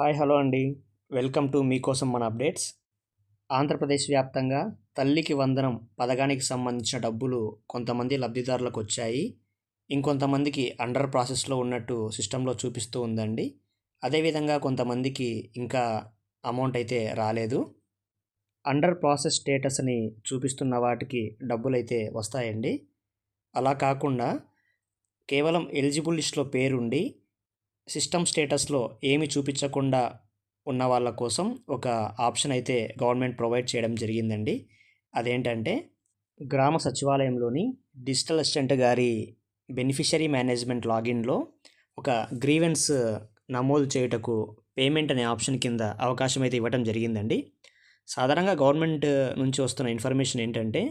Hi hello అండి. Welcome to మీకోసం మన అప్డేట్స్. ఆంధ్రప్రదేశ్ వ్యాప్తంగా తల్లికి వందనం పథకానికి సంబంధించిన డబ్బులు కొంతమంది లబ్ధిదారులకు వచ్చాయి. ఇంకొంతమందికి అండర్ ప్రాసెస్లో ఉన్నట్టు సిస్టంలో చూపిస్తూ ఉందండి. అదేవిధంగా కొంతమందికి ఇంకా అమౌంట్ అయితే రాలేదు. అండర్ ప్రాసెస్ స్టేటస్ని చూపిస్తున్న వాటికి డబ్బులు అయితే వస్తాయండి. అలా కాకుండా కేవలం ఎలిజిబుల్ లిస్ట్లో పేరుండి సిస్టమ్ స్టేటస్లో ఏమి చూపించకుండా ఉన్న వాళ్ళ కోసం ఒక ఆప్షన్ అయితే గవర్నమెంట్ ప్రొవైడ్ చేయడం జరిగిందండి. అదేంటంటే గ్రామ సచివాలయంలోని డిజిటల్ అసిస్టెంట్ గారి బెనిఫిషరీ మేనేజ్మెంట్ లాగిన్లో ఒక గ్రీవెన్స్ నమోదు చేయుటకు పేమెంట్ అనే ఆప్షన్ కింద అవకాశం అయితే ఇవ్వడం జరిగిందండి. సాధారణంగా గవర్నమెంట్ నుంచి వస్తున్న ఇన్ఫర్మేషన్ ఏంటంటే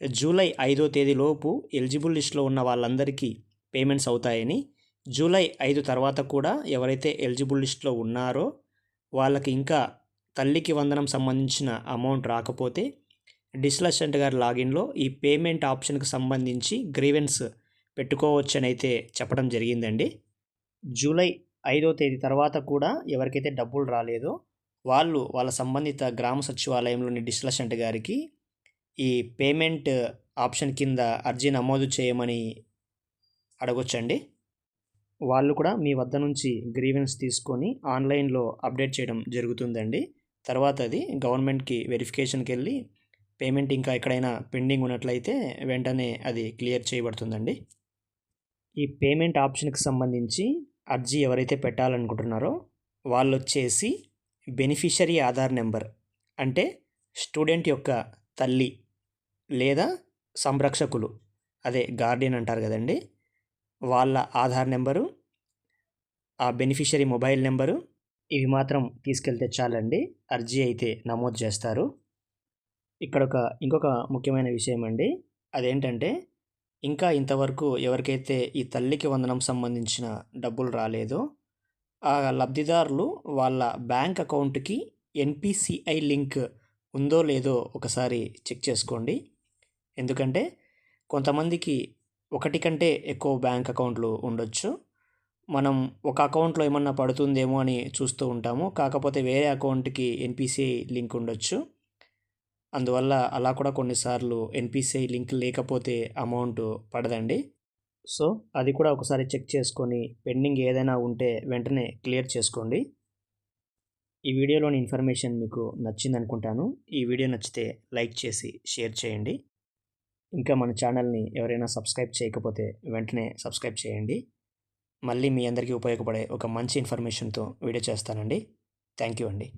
జూలై ఐదో తేదీలోపు ఎలిజిబుల్ లిస్ట్లో ఉన్న వాళ్ళందరికీ పేమెంట్స్ అవుతాయని జూలై ఐదు తర్వాత కూడా ఎవరైతే ఎలిజిబుల్ లిస్ట్లో ఉన్నారో వాళ్ళకి ఇంకా తల్లికి వందనం సంబంధించిన అమౌంట్ రాకపోతే డిస్లసెంట్ గారి లాగిన్లో ఈ పేమెంట్ ఆప్షన్కి సంబంధించి గ్రీవెన్స్ పెట్టుకోవచ్చని అయితే చెప్పడం జరిగిందండి. జూలై ఐదో తేదీ తర్వాత కూడా ఎవరికైతే డబ్బులు రాలేదో వాళ్ళు వాళ్ళ సంబంధిత గ్రామ సచివాలయంలోని డిస్లసెంట్ గారికి ఈ పేమెంట్ ఆప్షన్ కింద అర్జీ నమోదు చేయమని అడగొచ్చండి. వాళ్ళు కూడా మీ వద్ద నుంచి గ్రీవెన్స్ తీసుకొని ఆన్లైన్లో అప్డేట్ చేయడం జరుగుతుందండి. తర్వాత అది గవర్నమెంట్కి వెరిఫికేషన్కి వెళ్ళి పేమెంట్ ఇంకా ఎక్కడైనా పెండింగ్ ఉన్నట్లయితే వెంటనే అది క్లియర్ చేయబడుతుందండి. ఈ పేమెంట్ ఆప్షన్కి సంబంధించి అర్జీ ఎవరైతే పెట్టాలనుకుంటున్నారో వాళ్ళు వచ్చేసి బెనిఫిషరీ ఆధార్ నెంబర్ అంటే స్టూడెంట్ యొక్క తల్లి లేదా సంరక్షకులు అదే గార్డియన్ అంటారు కదండి వాళ్ళ ఆధార్ నెంబరు ఆ బెనిఫిషరీ మొబైల్ నెంబరు ఇవి మాత్రం తీసుకెళ్తే చాలండి. అర్జీ అయితే నమోదు చేస్తారు. ఇక్కడ ఒక ఇంకొక ముఖ్యమైన విషయం అండి అదేంటంటే ఇంకా ఇంతవరకు ఎవరికైతే ఈ తల్లికి వందనం సంబంధించిన డబ్బులు రాలేదో ఆ లబ్ధిదారులు వాళ్ళ బ్యాంక్ అకౌంట్కి ఎన్పిసిఐ లింక్ ఉందో లేదో ఒకసారి చెక్ చేసుకోండి. ఎందుకంటే కొంతమందికి ఒకటి కంటే ఎక్కువ బ్యాంక్ అకౌంట్లు ఉండొచ్చు. మనం ఒక అకౌంట్లో ఏమన్నా పడుతుందేమో అని చూస్తూ ఉంటాము. కాకపోతే వేరే అకౌంట్కి ఎన్పిసిఐ లింక్ ఉండొచ్చు. అందువల్ల అలా కూడా కొన్నిసార్లు ఎన్పిసిఐ లింక్ లేకపోతే అమౌంట్ పడదండి. సో అది కూడా ఒకసారి చెక్ చేసుకొని పెండింగ్ ఏదైనా ఉంటే వెంటనే క్లియర్ చేసుకోండి. ఈ వీడియోలోని ఇన్ఫర్మేషన్ మీకు నచ్చింది అనుకుంటాను ఈ వీడియో నచ్చితే లైక్ చేసి షేర్ చేయండి. ఇంకా మన ఛానల్ని ఎవరైనా సబ్స్క్రైబ్ చేయకపోతే వెంటనే సబ్స్క్రైబ్ చేయండి. మళ్ళీ మీ అందరికీ ఉపయోగపడే ఒక మంచి ఇన్ఫర్మేషన్తో వీడియో చేస్తానండి. థ్యాంక్ యూ అండి.